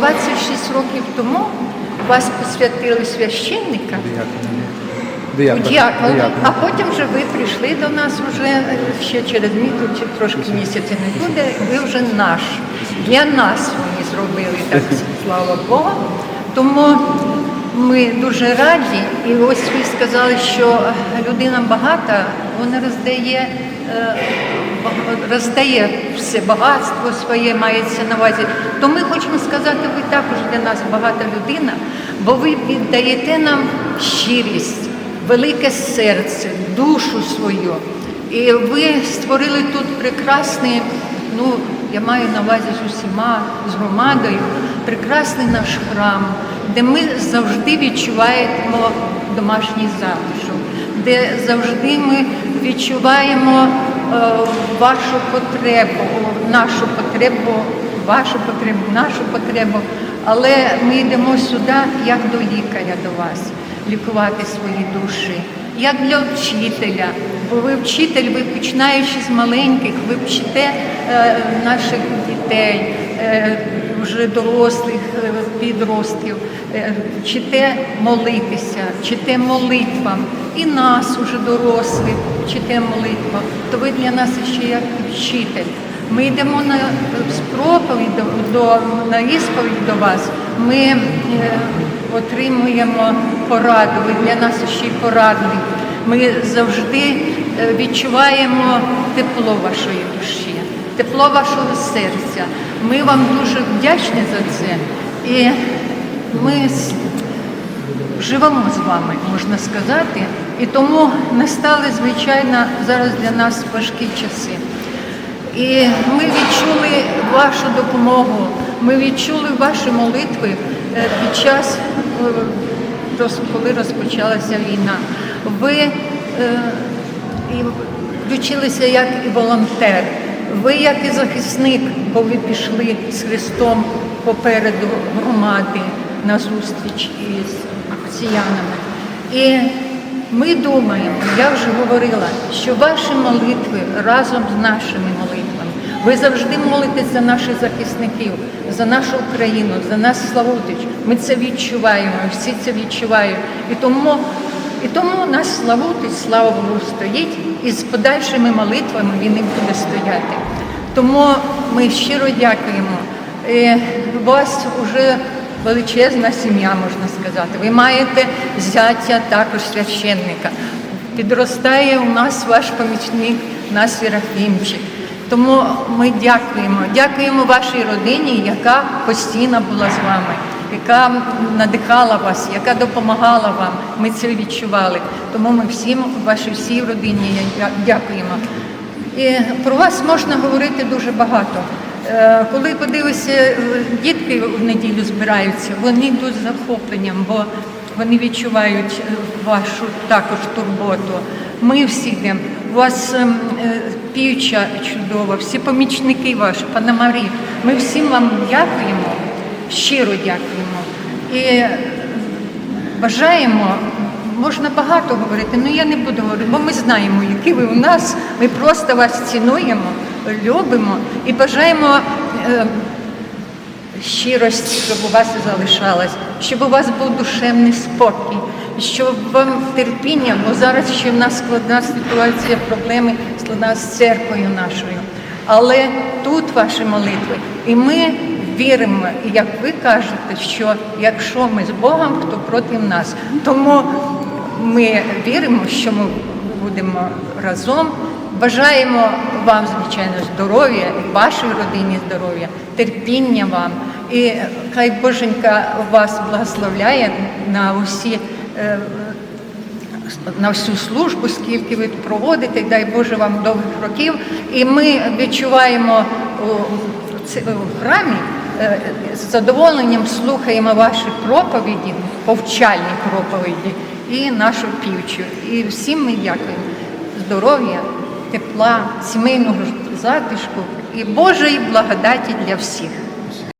26 років тому вас посвятили священника, Диякон. а потім вже ви прийшли до нас вже е, ще через місяць, чи трошки місяця не буде, ви вже наш. Для нас вони зробили так, слава Богу. Тому ми дуже раді. І ось ви сказали, що людина багата, вона роздає, е, роздає все багатство своє, мається на увазі. То ми хочемо сказати, ви також для нас багата людина, бо ви віддаєте нам щирість велике серце, душу свою. І ви створили тут прекрасний, ну я маю на увазі з усіма, з громадою, прекрасний наш храм, де ми завжди відчуваємо домашній затишок, де завжди ми відчуваємо вашу потребу, нашу потребу, вашу потребу, нашу потребу. Але ми йдемо сюди як до лікаря до вас лікувати свої душі, як для вчителя. Бо ви вчитель, ви починаючи з маленьких, ви вчите е, наших дітей, е, вже дорослих, е, підростків, е, вчите молитися, вчите молитвам. І нас, уже дорослих, вчите молитвам. То ви для нас ще як вчитель. Ми йдемо на з проповідь до, на ісповідь до вас. Ми е, отримуємо пораду. Ви для нас ще й порадник. Ми завжди е, відчуваємо тепло вашої душі, тепло вашого серця. Ми вам дуже вдячні за це. І ми живемо з вами, можна сказати. І тому настали, звичайно, зараз для нас важкі часи. І ми відчули вашу допомогу, ми відчули ваші молитви е, під час, е, коли розпочалася війна. Ви е, включилися як і волонтер, ви як і захисник, бо ви пішли з Христом попереду громади на зустріч із росіянами. І ми думаємо, я вже говорила, що ваші молитви разом з нашими молитвами. Ви завжди молитесь за наших захисників, за нашу Україну, за нас Славутич. Ми це відчуваємо, всі це відчувають. І тому, і тому наш Славутич, слава Богу, стоїть, і з подальшими молитвами він і буде стояти. Тому ми щиро дякуємо. І у вас вже величезна сім'я, можна сказати. Ви маєте зятя також священника. Підростає у нас ваш помічник, наш Серафімчик. Тому ми дякуємо. Дякуємо вашій родині, яка постійно була з вами, яка надихала вас, яка допомагала вам. Ми це відчували. Тому ми всім, вашій всій родині дякуємо. І про вас можна говорити дуже багато. Е, Коли подивишся, е, дітки в неділю збираються, вони йдуть з захопленням, бо вони відчувають е, вашу також турботу. Ми всі йдемо. У вас е, чудова, всі помічники ваші, пана Марі. Ми всім вам дякуємо, щиро дякуємо. І бажаємо, можна багато говорити, але я не буду говорити, бо ми знаємо, які ви у нас. Ми просто вас цінуємо, любимо і бажаємо е, щирості, щоб у вас залишалась, щоб у вас був душевний спокій, щоб вам терпіння, бо зараз ще в нас складна ситуація, проблеми складна з церквою нашою. Але тут ваші молитви, і ми віримо, як ви кажете, що якщо ми з Богом, то проти нас. Тому ми віримо, що ми будемо разом. Бажаємо вам, звичайно, здоров'я, і вашій родині здоров'я, терпіння вам. І хай Боженька вас благословляє на усі. е, на всю службу, скільки ви проводите, дай Боже вам довгих років. І ми відчуваємо в храмі, з задоволенням слухаємо ваші проповіді, повчальні проповіді і нашу півчу. І всім ми дякуємо. Здоров'я, тепла, сімейного затишку і Божої благодаті для всіх.